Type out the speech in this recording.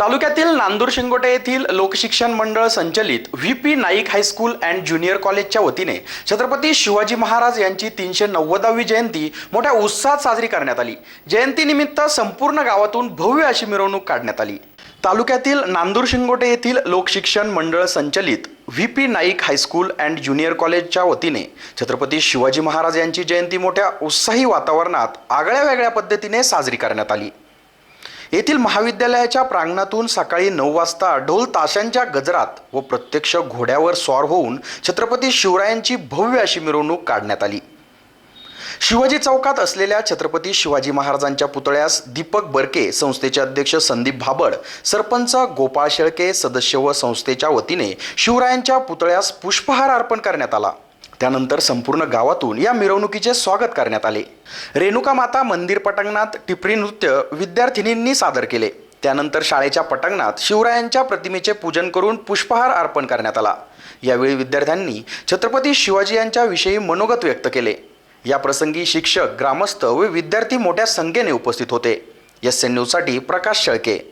तालुक्यातील नांदूर शिंगोटे येथील लोकशिक्षण मंडळ संचलित V P Naik high school and junior कॉलेजच्या वतीने छत्रपती शिवाजी महाराज यांची तीनशे नव्वदावी जयंती मोठ्या उत्साहात साजरी करण्यात आली. जयंतीनिमित्त संपूर्ण गावातून भव्य अशी मिरवणूक काढण्यात आली. तालुक्यातील नांदूर शिंगोटे येथील लोकशिक्षण मंडळ संचलित V P Naik high school and junior कॉलेजच्या वतीने छत्रपती शिवाजी महाराज यांची जयंती मोठ्या उत्साही वातावरणात आगळ्या वेगळ्या पद्धतीने साजरी करण्यात आली. येथील महाविद्यालयाच्या प्रांगणातून सकाळी नऊ वाजता ढोल ताशांच्या गजरात व प्रत्यक्ष घोड्यावर स्वार होऊन छत्रपती शिवरायांची भव्य अशी मिरवणूक काढण्यात आली. शिवाजी चौकात असलेल्या छत्रपती शिवाजी महाराजांच्या पुतळ्यास दीपक बर्के संस्थेचे अध्यक्ष संदीप भाबड सरपंच गोपाळ शेळके सदस्य व संस्थेच्या वतीने शिवरायांच्या पुतळ्यास पुष्पहार अर्पण करण्यात आला. त्यानंतर संपूर्ण गावातून या मिरवणुकीचे स्वागत करण्यात आले. रेणुका माता मंदिर पटांगणात टिपरी नृत्य विद्यार्थिनींनी सादर केले. त्यानंतर शाळेच्या पटांगणात शिवरायांच्या प्रतिमेचे पूजन करून पुष्पहार अर्पण करण्यात आला. यावेळी विद्यार्थ्यांनी छत्रपती शिवाजी यांच्याविषयी मनोगत व्यक्त केले. या प्रसंगी शिक्षक ग्रामस्थ व विद्यार्थी मोठ्या संख्येने उपस्थित होते. एस एन न्यूजसाठी प्रकाश शेळके.